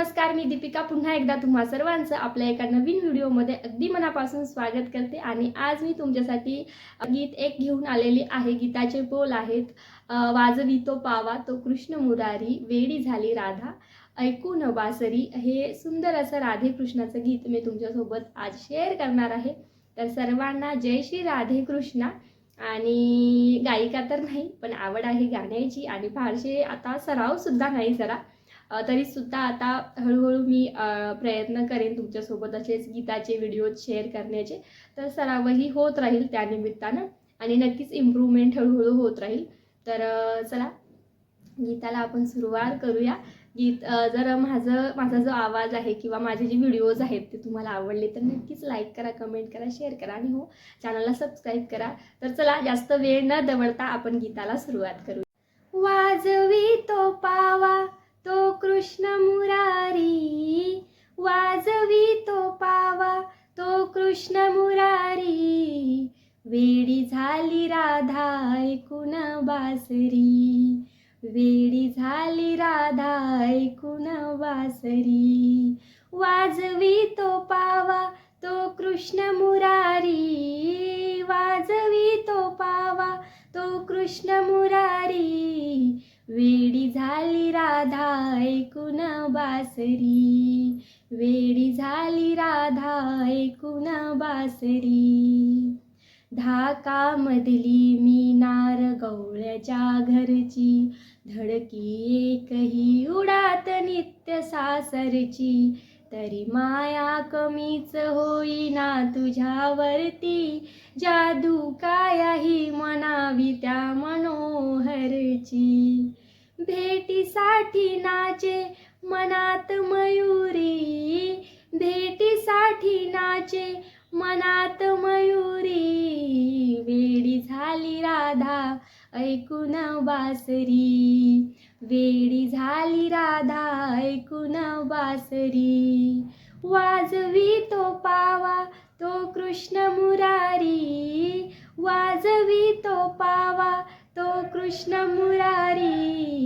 नमस्कार मी दीपिका. पुन्हा एकदा तुम्हा सर्वांचं आपल्या एका नवीन व्हिडिओमध्ये अगदी मनापासून स्वागत करते. आणि आज मी तुमच्यासाठी गीत एक घेऊन आलेली आहे. गीताचे बोल आहेत वाजवितो वाजवी तो पावा तो कृष्ण मुरारी वेडी झाली राधा. ऐकून बासरी हे सुंदर असं राधे कृष्णाचं गीत मी तुमच्यासोबत आज शेअर करणार आहे. तर सर्वांना जय श्री राधे कृष्णा आणि गायिका तर नाही पण आवड आहे गाण्याची. आणि फारसे आता सरावसुद्धा नाही जरा. तरीसुद्धा आता हळूहळू मी प्रयत्न करेन तुमच्यासोबत असेच गीताचे व्हिडिओज शेअर करण्याचे. तर सरावही होत राहील त्यानिमित्तानं आणि नक्कीच इम्प्रूव्हमेंट हळूहळू होत राहील. तर चला गीताला आपण सुरुवात करूया. गीत जर माझं माझा जो आवाज आहे किंवा माझे जे व्हिडिओज आहेत ते तुम्हाला आवडले तर नक्कीच लाईक करा कमेंट करा शेअर करा आणि हो चॅनलला सबस्क्राईब करा. तर चला जास्त वेळ न दवडता आपण गीताला सुरुवात करू वाजवी तो पावा तो कृष्ण मुरारी वाजवी तो पावा. तो कृष्ण मुरारी वेडी झाली राधा ऐकून बासरी. वेडी झाली राधा ऐकून बासरी. वाजवी तो पावा तो कृष्ण मुरारी. वाजवी तो पावा तो कृष्ण मुरारी. वेडी झाली राधा ऐकून बासरी. वेडी झाली राधा ऐकून बासरी. धाकामधली मी नार गवळ्याच्या घरची. धडकी एकही उडात नित्य सासरची. तरी माया कमीच होईना तुझ्यावरती. जादू कायाही म्हणावी त्या मनोहरची. भेटीसाठी नाचे मनात मयुरी. भेटीसाठी नाचे मनात मयुरी. वेडी झाली राधा ऐकून बासरी. वेडी झाली राधा ऐकून बासरी. वाजवी तो पावा तो कृष्ण मुरारी. वाजवी तो पावा तो कृष्ण मुरारी.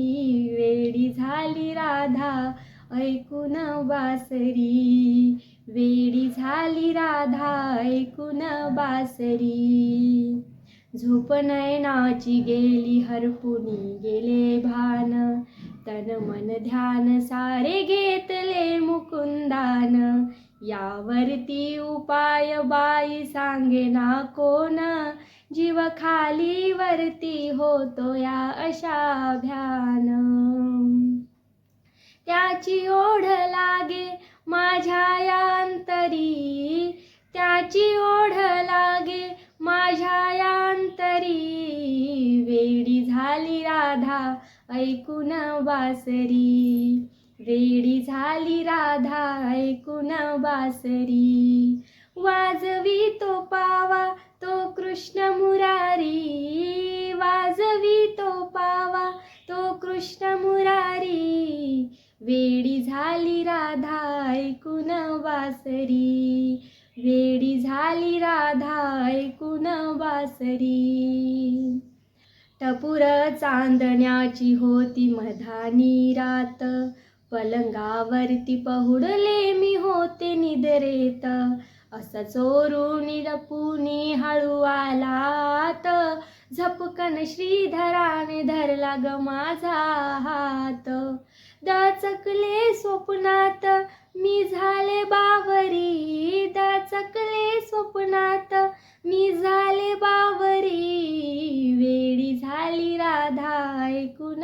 ऐकून बासरी. वेडी झाली राधा ऐकून बासरी. झोप नयनाची गेली हरपुनी गेले भान. तन मन ध्यान सारे घेतले मुकुंदान. यावरती उपाय बाई सांगे ना कोण? जीव खाली वरती होतो या अशा भ्यान त्याची ओढ लागे माझ्या या अंतरी. त्याची ओढ लागे माझ्या यांतरी वेडी झाली राधा ऐकून बासरी. वेडी झाली राधा ऐकून बासरी. वाजवी तो पावा तो कृष्ण मुरारी. वाजवी तो पावा तो कृष्ण मुरारी. वेडी झाली राधा ऐकून बासरी वेडी झाली राधा ऐकून बासरी टपुर चांदण्याची होती मधानी रात. पलंगावरती पहुडले मी होते निद्रेत. असं चोरून लपुनी हळू आलात. झपकन श्रीधराने धरला ग माझा हात. दचकले स्वप्नात मी झाले बावरी. दचकले स्वप्नात मी झाले बावरी. वेडी झाली राधा ऐकून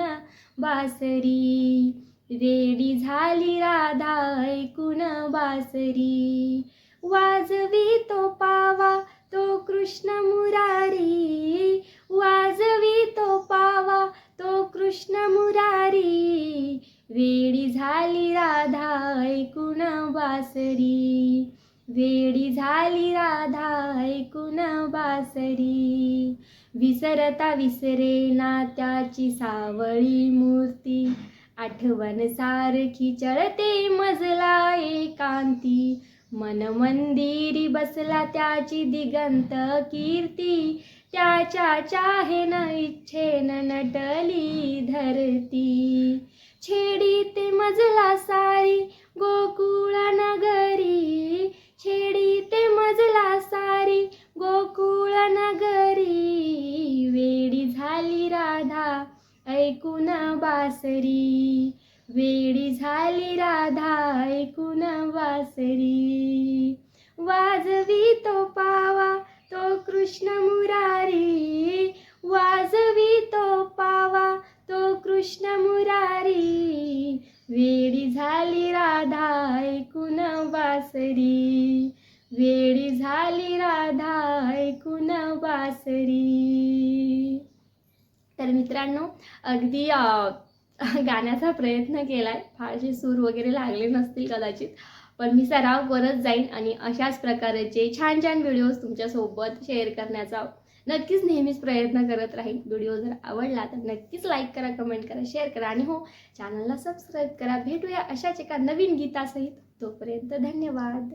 बासरी. वेडी झाली राधा ऐकून बासरी. वाजवी तो पावा बासरी. वेडी झाली राधा ऐकून बासरी. विसरता विसरेना त्याची सावळी मूर्ती. आठवण सारखी चळते मजला एकांती. मन मंदिरी बसला त्याची दिगंत कीर्ती. त्याच्या चाहेन इच्छेन नटली धरती. छेडी ते मजला सारी नगरी वेडी झाली राधा ऐकून बासरी. वेडी झाली राधा ऐकून वासरी वाजवी तो पावा तो कृष्ण मुरारी. वाजवी तो पावा तो कृष्ण मुरारी. वेडी झाली राधा ऐकून वासरी वेडी झाली राधा ऐकून बासरी. तर मित्रांनो अगदी गाण्याचा प्रयत्न केला आहे फारसे सूर वगैरे लागले नसतील कदाचित. पण मी सराव करत जाईन आणि अशाच प्रकारचे छान छान व्हिडिओज तुमच्यासोबत शेअर करण्याचा नक्कीच नेहमीच प्रयत्न करत राहील व्हिडिओ जर आवडला तर नक्कीच लाईक करा कमेंट करा शेअर करा आणि हो चॅनलला सबस्क्राईब करा. भेटूया अशाच एका नवीन गीतासहित. तोपर्यंत धन्यवाद.